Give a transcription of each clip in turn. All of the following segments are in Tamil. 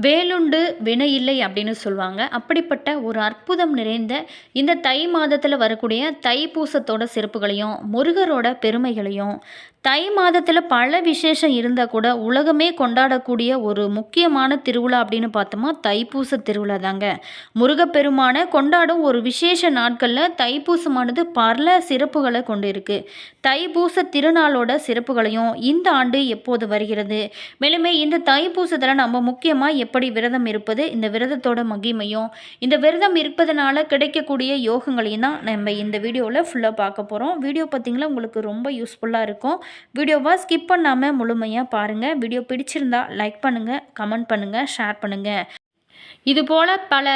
வேலுண்டு வினை இல்லை அப்படின்னு சொல்லுவாங்க. அப்படிப்பட்ட ஒரு அற்புதம் நிறைந்த இந்த தை மாதத்தில் வரக்கூடிய தைப்பூசத்தோட சிறப்புகளையும் முருகரோட பெருமைகளையும் தை மாதத்தில் பல விசேஷம் இருந்தால் கூட உலகமே கொண்டாடக்கூடிய ஒரு முக்கியமான திருவிழா அப்படின்னு பார்த்தோமா தைப்பூச திருவிழா தாங்க. முருகப்பெருமானை கொண்டாடும் ஒரு விசேஷ நாட்களில் தைப்பூசமானது பல சிறப்புகளை கொண்டு இருக்குது தைப்பூச திருநாளோட சிறப்புகளையும் இந்த ஆண்டு எப்போது வருகிறது? மேலுமே இந்த தைப்பூசத்தில் நம்ம முக்கியமாக எப்படி விரதம் இருப்பது இந்த விரதத்தோட மகிமையும் இந்த விரதம் இருப்பதனால கிடைக்கக்கூடிய யோகங்களையும் தான் நம்ம இந்த வீடியோவில் ஃபுல்லாக பார்க்க போகிறோம் வீடியோ பார்த்திங்களா உங்களுக்கு ரொம்ப யூஸ்ஃபுல்லாக இருக்கும். வீடியோவை ஸ்கிப் பண்ணாமல் முழுமையாக பாருங்கள் வீடியோ பிடிச்சிருந்தா லைக் பண்ணுங்கள் கமெண்ட் பண்ணுங்கள் ஷேர் பண்ணுங்கள் இதுபோல் பல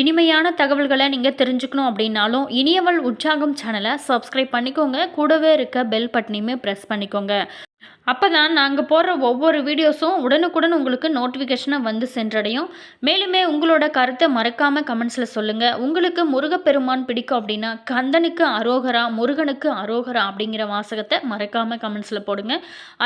இனிமையான தகவல்களை நீங்கள் தெரிஞ்சுக்கணும் அப்படின்னாலும் இனியவள் உற்சாகம் சேனலை சப்ஸ்கிரைப் பண்ணிக்கோங்க. கூடவே இருக்க பெல் பட்டனையுமே ப்ரெஸ் பண்ணிக்கோங்க. அப்போ தான் நாங்கள் போடுற ஒவ்வொரு வீடியோஸும் உடனுக்குடன் உங்களுக்கு நோட்டிஃபிகேஷனாக வந்து சென்றடையும். மேலுமே உங்களோட கருத்தை மறக்காமல் கமெண்ட்ஸில் சொல்லுங்கள் உங்களுக்கு முருகப்பெருமான் பிடிக்கும் அப்படின்னா கந்தனுக்கு அரோகரா முருகனுக்கு அரோகரா அப்படிங்கிற வாசகத்தை மறக்காமல் கமெண்ட்ஸில் போடுங்க.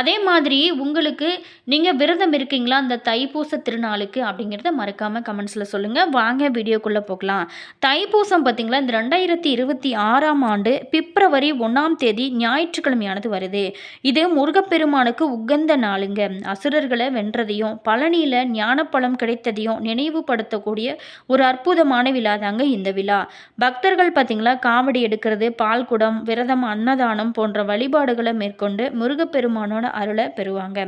அதே மாதிரி உங்களுக்கு நீங்கள் விரதம் இருக்கீங்களா அந்த தைப்பூச திருநாளுக்கு அப்படிங்கிறத மறக்காமல் கமெண்ட்ஸில் சொல்லுங்கள் வாங்க வீடியோக்குள்ளே போகலாம். தைப்பூசம் பார்த்திங்களா இந்த ரெண்டாயிரத்தி இருபத்தி ஆறாம் ஆண்டு பிப்ரவரி ஒன்றாம் தேதி ஞாயிற்றுக்கிழமையானது வருது. இது முருகப்பெரு பெருமானுக்கு உகந்த நாளுங்க. அசுரர்களை வென்றதையும் பழனியில் ஞானப்பழம் கிடைத்ததையும் நினைவுபடுத்தக்கூடிய ஒரு அற்புதமான விழா தாங்க இந்த விழா. பக்தர்கள் பார்த்திங்களா காவடி எடுக்கிறது பால் குடம் விரதம் அன்னதானம் போன்ற வழிபாடுகளை மேற்கொண்டு முருகப்பெருமானோட அருளை பெறுவாங்க.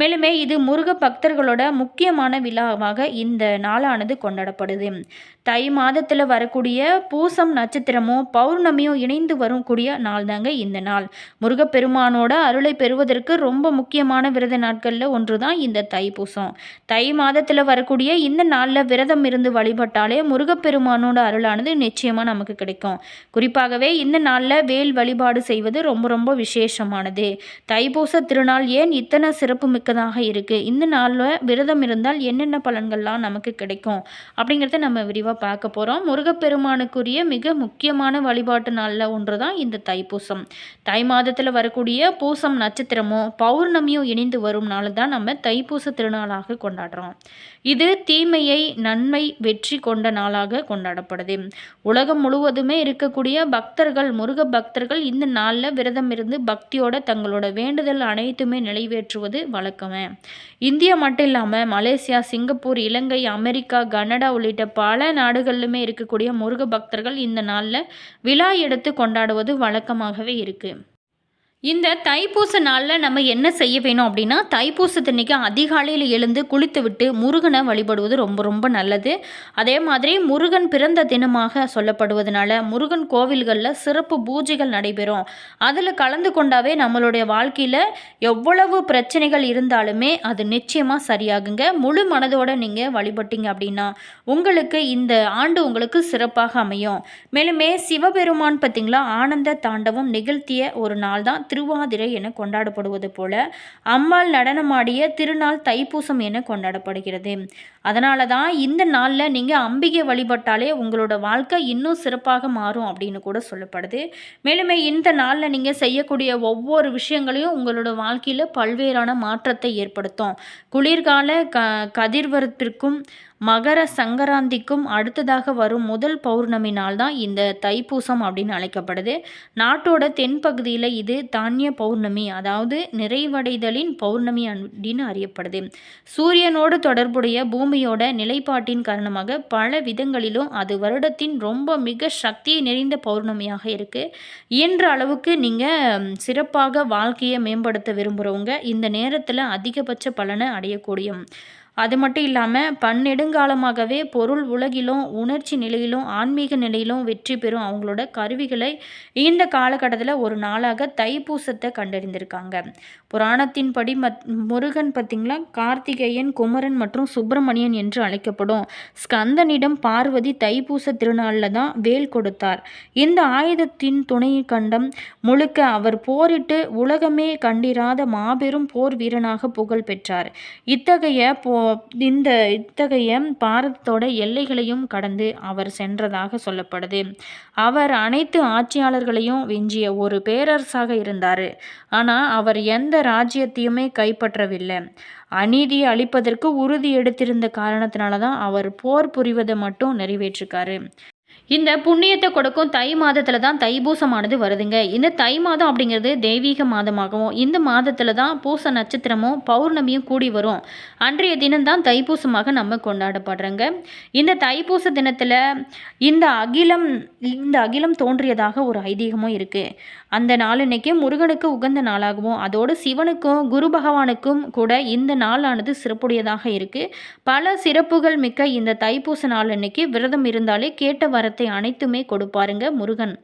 மேலுமே இது முருக பக்தர்களோட முக்கியமான விழாவாக இந்த நாளானது கொண்டாடப்படுது. தை மாதத்தில் வரக்கூடிய பூசம் நட்சத்திரமும் பௌர்ணமியும் இணைந்து வரும் கூடிய நாள் தாங்க இந்த நாள். முருகப்பெருமானோட அருளை பெறுவதற்கு ரொம்ப முக்கியமான விரத நாட்களில் ஒன்று தான் இந்த தைப்பூசம் தை மாதத்தில் வரக்கூடிய இந்த நாளில் விரதம் இருந்து வழிபட்டாலே முருகப்பெருமானோட அருளானது நிச்சயமாக நமக்கு கிடைக்கும். குறிப்பாகவே இந்த நாளில் வேல் வழிபாடு செய்வது ரொம்ப ரொம்ப விசேஷமானது. தைப்பூச திருநாள் ஏன் இத்தனை சிறப்பு மிக்கதாக இருக்குது இந்த நாளில் விரதம் இருந்தால் என்னென்ன பலன்கள்லாம் நமக்கு கிடைக்கும்? அப்படிங்கிறத நம்ம விரிவாக பார்க்க போகிறோம் முருகப்பெருமானுக்குரிய மிக முக்கியமான வழிபாட்டு நாளில் ஒன்று தான் இந்த தைப்பூசம். தை மாதத்தில் வரக்கூடிய பூசம் நட்சத்திரமும் பௌர்ணமியும் இணைந்து வரும் நாள் தான் நம்ம தைப்பூச திருநாளாக கொண்டாடுறோம். இது தீமையை நன்மை வெற்றி கொண்ட நாளாக கொண்டாடப்படுது. உலகம் முழுவதுமே இருக்கக்கூடிய பக்தர்கள் முருக பக்தர்கள் இந்த நாளில் விரதம் இருந்து பக்தியோட தங்களோட வேண்டுதல் அனைத்துமே நிறைவேற்றுவது வழக்கமே. இந்தியா மட்டும் இல்லாமல் Malaysia Singapore Ilangai America Canada உள்ளிட்ட பல நாடுகளிலுமே இருக்கக்கூடிய முருக பக்தர்கள் இந்த நாளில் விழா எடுத்து கொண்டாடுவது வழக்கமாகவே இருக்குது இந்த தைப்பூச நாளில் நம்ம என்ன செய்ய வேணும் அப்படின்னா தைப்பூசத்தன்னைக்கு அதிகாலையில் எழுந்து குளித்து விட்டு முருகனை வழிபடுவது ரொம்ப ரொம்ப நல்லது. அதே மாதிரி முருகன் பிறந்த தினமாக சொல்லப்படுவதனால முருகன் கோவில்களில் சிறப்பு பூஜைகள் நடைபெறும். அதில் கலந்து கொண்டாவே நம்மளுடைய வாழ்க்கையில் எவ்வளவு பிரச்சனைகள் இருந்தாலுமே அது நிச்சயமாக சரியாகுங்க. முழு மனதோடு நீங்கள் வழிபட்டீங்க அப்படின்னா உங்களுக்கு இந்த ஆண்டு உங்களுக்கு சிறப்பாக அமையும். மேலுமே சிவபெருமான் பார்த்திங்களா ஆனந்த தாண்டவம் நிகழ்த்திய ஒரு நாள் தான் திருவாதிரை என கொண்டாடப்படுவது போல அம்மாள் நடனமாடிய திருநாள் தைப்பூசம் என கொண்டாடப்படுகிறது. அதனால தான் இந்த நாளில் நீங்கள் அம்பிகை வழிபட்டாலே உங்களோட வாழ்க்கை இன்னும் சிறப்பாக மாறும் அப்படின்னு கூட சொல்லப்படுது. மேலுமே இந்த நாளில் நீங்கள் செய்யக்கூடிய ஒவ்வொரு விஷயங்களையும் உங்களோட வாழ்க்கையில் பல்வேறான மாற்றத்தை ஏற்படுத்தும். குளிர்கால க கதிர்வரத்திற்கும் மகர சங்கராந்திக்கும் அடுத்ததாக வரும் முதல் பௌர்ணமி நாள் தான் இந்த தைப்பூசம் அப்படின்னு அழைக்கப்படுது. நாட்டோட தென்பகுதியில் இது தானிய பௌர்ணமி அதாவது நிறைவடைதலின் பௌர்ணமி அப்படின்னு அறியப்படுது. சூரியனோடு தொடர்புடைய பூமியோட நிலைப்பாட்டின் காரணமாக பல விதங்களிலும் அது வருடத்தின் ரொம்ப மிக சக்தி நிறைந்த பௌர்ணமியாக இருக்குது இயன்ற அளவுக்கு நீங்கள் சிறப்பாக வாழ்க்கையை மேம்படுத்த விரும்புகிறவங்க இந்த நேரத்தில் அதிகபட்ச பலனை அடையக்கூடிய அது மட்டும் இல்லாமல் பன்னெடுங்காலமாகவே பொருள் உலகிலும் உணர்ச்சி நிலையிலும் ஆன்மீக நிலையிலும் வெற்றி பெறும் அவங்களோட கருவிகளை இந்த காலகட்டத்தில் ஒரு நாளாக தைப்பூசத்தை கண்டறிந்திருக்காங்க. புராணத்தின்படி மத் முருகன் பார்த்திங்களா கார்த்திகேயன் குமரன் மற்றும் சுப்பிரமணியன் என்று அழைக்கப்படும் ஸ்கந்தனிடம் பார்வதி தைப்பூச திருநாளில் தான் வேல் கொடுத்தார். இந்த ஆயுதத்தின் துணை கண்டம் முழுக்க அவர் போரிட்டு உலகமே கண்டிராத மாபெரும் போர் வீரனாக புகழ் பெற்றார் இத்தகைய போ இந்த இத்தகைய பாரதத்தோட எல்லைகளையும் கடந்து அவர் சென்றதாக சொல்லப்படுது. அவர் அனைத்து ஆட்சியாளர்களையும் விஞ்சிய ஒரு பேரரசாக இருந்தார். ஆனால் அவர் எந்த ராஜ்யத்தையுமே கைப்பற்றவில்லை. அநீதியை அழிப்பதற்கு உறுதி எடுத்திருந்த காரணத்தினால தான் அவர் போர் புரிவதை மட்டும் நிறைவேற்றிருக்காரு. இந்த புண்ணியத்தை கொடுக்கும் தை மாதத்தில் தான் தைப்பூசமானது வருதுங்க. இந்த தை மாதம் அப்படிங்கிறது தெய்வீக மாதமாகவும் இந்த மாதத்தில் தான் பூச நட்சத்திரமும் பௌர்ணமியும் கூடி வரும். அன்றைய தினம்தான் தைப்பூசமாக நம்ம கொண்டாடப்படுறோங்க. இந்த தைப்பூச தினத்தில் இந்த அகிலம் இந்த அகிலம் தோன்றியதாக ஒரு ஐதீகமும் இருக்குது அந்த நாள் இன்னைக்கு முருகனுக்கு உகந்த நாளாகவும் அதோடு சிவனுக்கும் குரு பகவானுக்கும் கூட இந்த நாளானது சிறப்புடையதாக இருக்குது பல சிறப்புகள் மிக்க இந்த தைப்பூச நாள் அன்னைக்கு விரதம் இருந்தாலே கேட்ட வரத்தை அனைத்துமே கொடுப்பாருங்க முருகன்.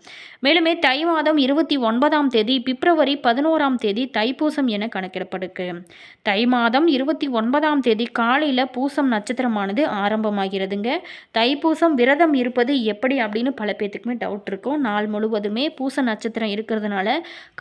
மேலுமே தை மாதம் இருபத்தி ஒன்பதாம் தேதி பிப்ரவரி பதினோராம் தேதி தைப்பூசம் என கணக்கிடப்படுக்கு. தை மாதம் இருபத்தி ஒன்பதாம் தேதி காலையில் பூசம் நட்சத்திரமானது ஆரம்பமாகிறதுங்க. தைப்பூசம் விரதம் இருப்பது எப்படி அப்படின்னு பல பேத்துக்குமே டவுட் இருக்கும். நாள் முழுவதுமே பூச நட்சத்திரம் இருக்கிறதுனால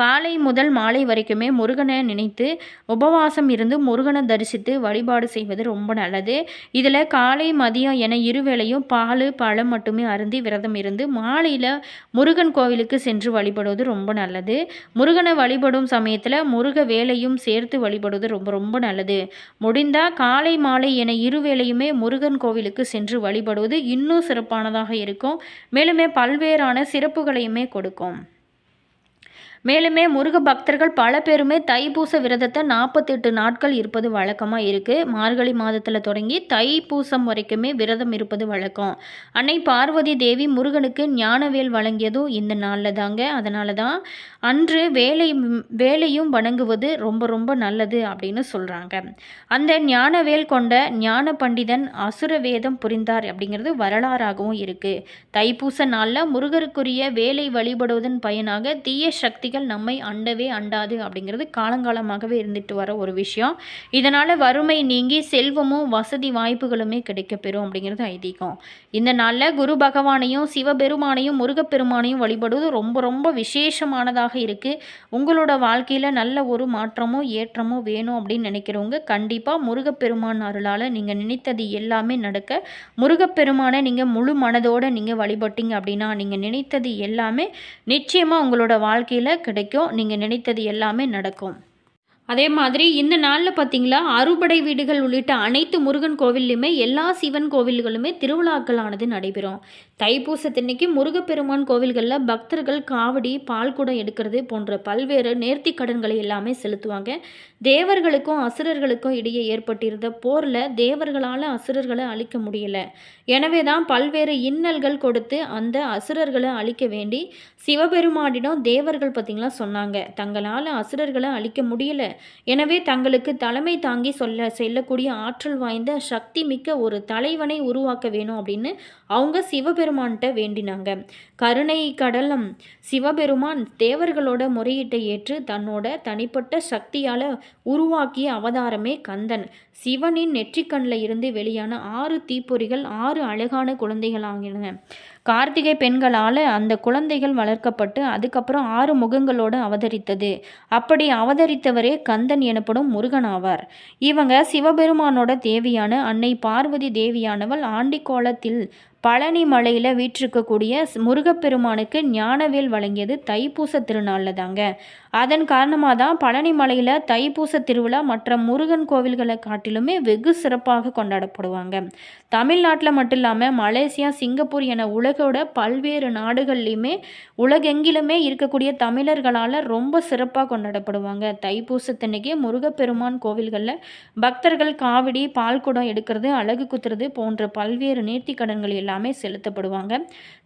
காலை முதல் மாலை வரைக்குமே முருகனை நினைத்து உபவாசம் இருந்து முருகனை தரிசித்து வழிபாடு செய்வது ரொம்ப நல்லது. இதில் காலை மதியம் என இருவேளையும் பால் பழம் மட்டுமே அருந்தி விரதம் இருந்து மாலையில் முருகன் கோவிலுக்கு சென்று வழிபடுவது ரொம்ப நல்லது. முருகனை வழிபடும் சமயத்தில் முருக வேலையும் சேர்த்து வழிபடுவது ரொம்ப ரொம்ப நல்லது. முடிந்தால் காலை மாலை என இருவேளையுமே முருகன் கோவிலுக்கு சென்று வழிபடுவது இன்னும் சிறப்பானதாக இருக்கும். மேலுமே பல்வேறான சிறப்புகளையுமே கொடுக்கும். மேலுமே முருக பக்தர்கள் பல பேருமே தைப்பூச விரதத்தை நாற்பத்தெட்டு நாட்கள் இருப்பது வழக்கமாக இருக்குது மார்கழி மாதத்தில் தொடங்கி தைப்பூசம் வரைக்குமே விரதம் இருப்பது வழக்கம். அன்னை பார்வதி தேவி முருகனுக்கு ஞானவேல் வழங்கியதும் இந்த நாளில் தாங்க. அதனால தான் அன்று வேலை வேலையும் வணங்குவது ரொம்ப ரொம்ப நல்லது அப்படின்னு சொல்கிறாங்க அந்த ஞானவேல் கொண்ட ஞான பண்டிதன் அசுர வேதம் புரிந்தார் அப்படிங்கிறது வரலாறாகவும் இருக்குது தைப்பூச நாளில் முருகருக்குரிய வேலை வழிபடுவதன் பயனாக தீய சக்திகள் நம்மை அண்டவே அண்டாது அப்படிங்கிறது காலங்காலமாகவே இருந்துட்டு வர ஒரு விஷயம். இதனால் வறுமை நீங்கி செல்வமும் வசதி வாய்ப்புகளுமே கிடைக்கப்பெறும் அப்படிங்கிறது ஐதீகம். இந்த நாளில் குரு பகவானையும் சிவபெருமானையும் முருகப்பெருமானையும் வழிபடுவது ரொம்ப ரொம்ப விசேஷமானதாக இருக்குது உங்களோட வாழ்க்கையில் நல்ல ஒரு மாற்றமோ ஏற்றமோ வேணும் அப்படின்னு நினைக்கிறவங்க கண்டிப்பாக முருகப்பெருமான் அருளால் நீங்கள் நினைத்தது எல்லாமே நடக்க முருகப்பெருமானை நீங்கள் முழு மனதோடு நீங்கள் வழிபட்டீங்க அப்படின்னா நீங்கள் நினைத்தது எல்லாமே நிச்சயமாக உங்களோட வாழ்க்கையில் கிடைக்கும். நீங்கள் நினைத்தது எல்லாமே நடக்கும். அதே மாதிரி இந்த நாளில் பார்த்தீங்களா அறுபடை வீடுகள் உள்ளிட்ட அனைத்து முருகன் கோவில்லையுமே எல்லா சிவன் கோவில்களுமே திருவிழாக்களானது நடைபெறும். தைப்பூசத்தன்னைக்கு முருகப்பெருமான் கோவில்களில் பக்தர்கள் காவடி பால்குடம் எடுக்கிறது போன்ற பல்வேறு நேர்த்தி கடன்களை எல்லாமே செலுத்துவாங்க. தேவர்களுக்கும் அசுரர்களுக்கும் இடையே ஏற்பட்டிருந்த போரில் தேவர்களால் அசுரர்களை அழிக்க முடியலை. எனவே தான் பல்வேறு இன்னல்கள் கொடுத்து அந்த அசுரர்களை அழிக்க வேண்டி சிவபெருமானிடம் தேவர்கள் பார்த்திங்களா சொன்னாங்க. தங்களால் அசுரர்களை அழிக்க முடியலை. எனவே தங்களுக்கு தலைமை தாங்கி சொல்ல செல்லக்கூடிய ஆற்றல் வாய்ந்த சக்தி மிக்க ஒரு தலைவனை உருவாக்க வேணும் அப்படின்னு அவங்க சிவபெருமான்கிட்ட வேண்டினாங்க. கருணை கடலம் சிவபெருமான் தேவர்களோட முறையீட்டை ஏற்று தன்னோட தனிப்பட்ட சக்தியால் உருவாக்கிய அவதாரமே கந்தன். சிவனின் நெற்றிக்கண்ணில் இருந்து வெளியான ஆறு தீப்பொறிகள் ஆறு அழகான குழந்தைகளாகின. கார்த்திகை பெண்களால் அந்த குழந்தைகள் வளர்க்கப்பட்டு அதுக்கப்புறம் ஆறு முகங்களோடு அவதரித்தது. அப்படி அவதரித்தவரே கந்தன் எனப்படும் முருகன் ஆவார். இவங்க சிவபெருமானோட தேவியான அன்னை பார்வதி தேவியானவள் ஆண்டிக்கோலத்தில் பழனி மலையில் வீற்றிருக்கக்கூடிய முருகப்பெருமானுக்கு ஞானவேல் வழங்கியது தைப்பூச திருநாளில் தாங்க அதன் காரணமாக தான் பழனி மலையில் தைப்பூச திருவிழா மற்ற முருகன் கோவில்களை காட்டிலுமே வெகு சிறப்பாக கொண்டாடப்படுவாங்க. தமிழ்நாட்டில் மட்டும் இல்லாமல் மலேசியா சிங்கப்பூர் என உலகோட பல்வேறு நாடுகள்லையுமே உலகெங்கிலுமே இருக்கக்கூடிய தமிழர்களால் ரொம்ப சிறப்பாக கொண்டாடப்படுவாங்க. தைப்பூசத்தன்னைக்கு முருகப்பெருமான் கோவில்களில் பக்தர்கள் காவடி பால்குடம் எடுக்கிறது அழகு குத்துறது போன்ற பல்வேறு நேர்த்தி கடன்கள் எல்லாமே செலுத்தப்படுவாங்க.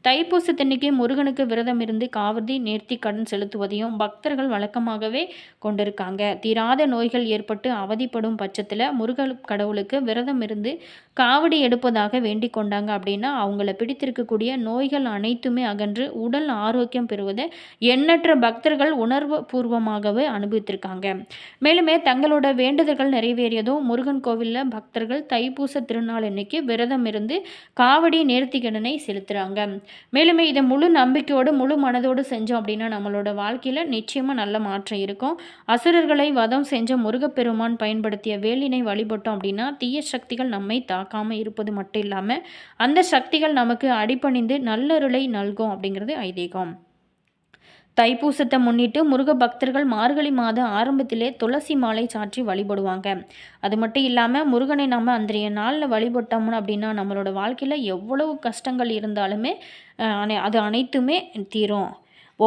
தைப்பூசத்தன்னைக்கு முருகனுக்கு விரதம் இருந்து காவடி நேர்த்தி கடன் செலுத்துவதையும் பக்தர்கள் வழக்கமாகவே கொண்டிருக்காங்க. தீராத நோய்கள் ஏற்பட்டு அவதிப்படும் பட்சத்தில் முருகன் கடவுளுக்கு விரதம் இருந்து காவடி எடுப்பதாக வேண்டிக் கொண்டாங்க அப்படின்னா அவங்கள பிடித்திருக்கக்கூடிய நோய்கள் அனைத்துமே அகன்று உடல் ஆரோக்கியம் பெறுவதை எண்ணற்ற பக்தர்கள் உணர்வு பூர்வமாகவே அனுபவித்திருக்காங்க. மேலுமே தங்களோட வேண்டுதல்கள் நிறைவேறியதும் முருகன் கோவிலில் பக்தர்கள் தைப்பூச திருநாள் அன்னைக்கு விரதம் இருந்து காவடி நேர்த்திக்கடனை செலுத்துகிறாங்க மேலுமே இதை முழு நம்பிக்கையோடு முழு மனதோடு செஞ்சோம் அப்படின்னா நம்மளோட வாழ்க்கையில் நிச்சயமாக நல்ல மாற்றம் இருக்கும். அசுரர்களை வதம் செஞ்ச முருகப்பெருமான் பயன்படுத்திய வேலினை வழிபட்டோம் அப்படின்னா தீய சக்திகள் நம்மை தாக்காமல் இருப்பது மட்டும் இல்லாமல் அந்த சக்திகள் நமக்கு அடிபணிந்து நல்லருளை நல்கும் அப்படிங்கிறது ஐதீகம். தைப்பூசத்தை முன்னிட்டு முருக பக்தர்கள் மார்கழி மாத ஆரம்பத்திலே துளசி மாலை சாற்றி வழிபடுவாங்க. அது மட்டும் இல்லாமல் முருகனை நம்ம அன்றைய நாளில் வழிபட்டோம்னு அப்படின்னா நம்மளோட வாழ்க்கையில் எவ்வளவு கஷ்டங்கள் இருந்தாலுமே அனை- அது அனைத்துமே தீரும்.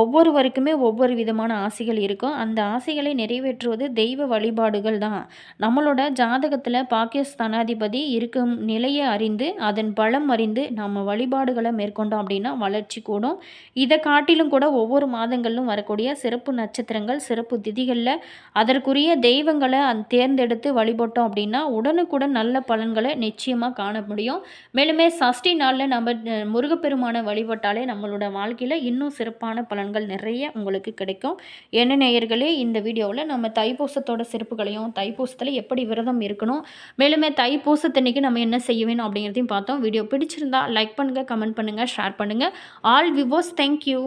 ஒவ்வொருவருக்குமே ஒவ்வொரு விதமான ஆசைகள் இருக்கும். அந்த ஆசைகளை நிறைவேற்றுவது தெய்வ வழிபாடுகள் தான். நம்மளோட ஜாதகத்தில் பாகிஸ்தானாதிபதி இருக்கும் நிலையை அறிந்து அதன் பலம் அறிந்து நம்ம வழிபாடுகளை மேற்கொண்டோம் அப்படின்னா வளர்ச்சி கூடும். இதை காட்டிலும் கூட ஒவ்வொரு மாதங்களிலும் வரக்கூடிய சிறப்பு நட்சத்திரங்கள் சிறப்பு திதிகளில் அதற்குரிய தெய்வங்களை தேர்ந்தெடுத்து வழிபட்டோம் அப்படின்னா உடனுக்குடன் நல்ல பலன்களை நிச்சயமாக காண முடியும். மேலுமே சஷ்டி நாளில் நம்ம முருகப்பெருமானை வழிபட்டாலே நம்மளோட வாழ்க்கையில் இன்னும் சிறப்பான பலன்கள் நிறைய உங்களுக்கு கிடைக்கும். என்ன நேயர்களே இந்த வீடியோவில் நம்ம தைப்பூசத்தோட சிறப்புகளையும் தைப்பூசத்தில் எப்படி விரதம் இருக்கணும் மேலுமே தைப்பூசத்தன்னைக்கு நம்ம என்ன செய்ய வேணும் அப்படிங்கிறதையும் பார்த்தோம். வீடியோ பிடிச்சிருந்தா லைக் பண்ணுங்கள் கமெண்ட் பண்ணுங்கள் ஷேர் பண்ணுங்கள் ஆல் விவோஸ் தேங்க்யூ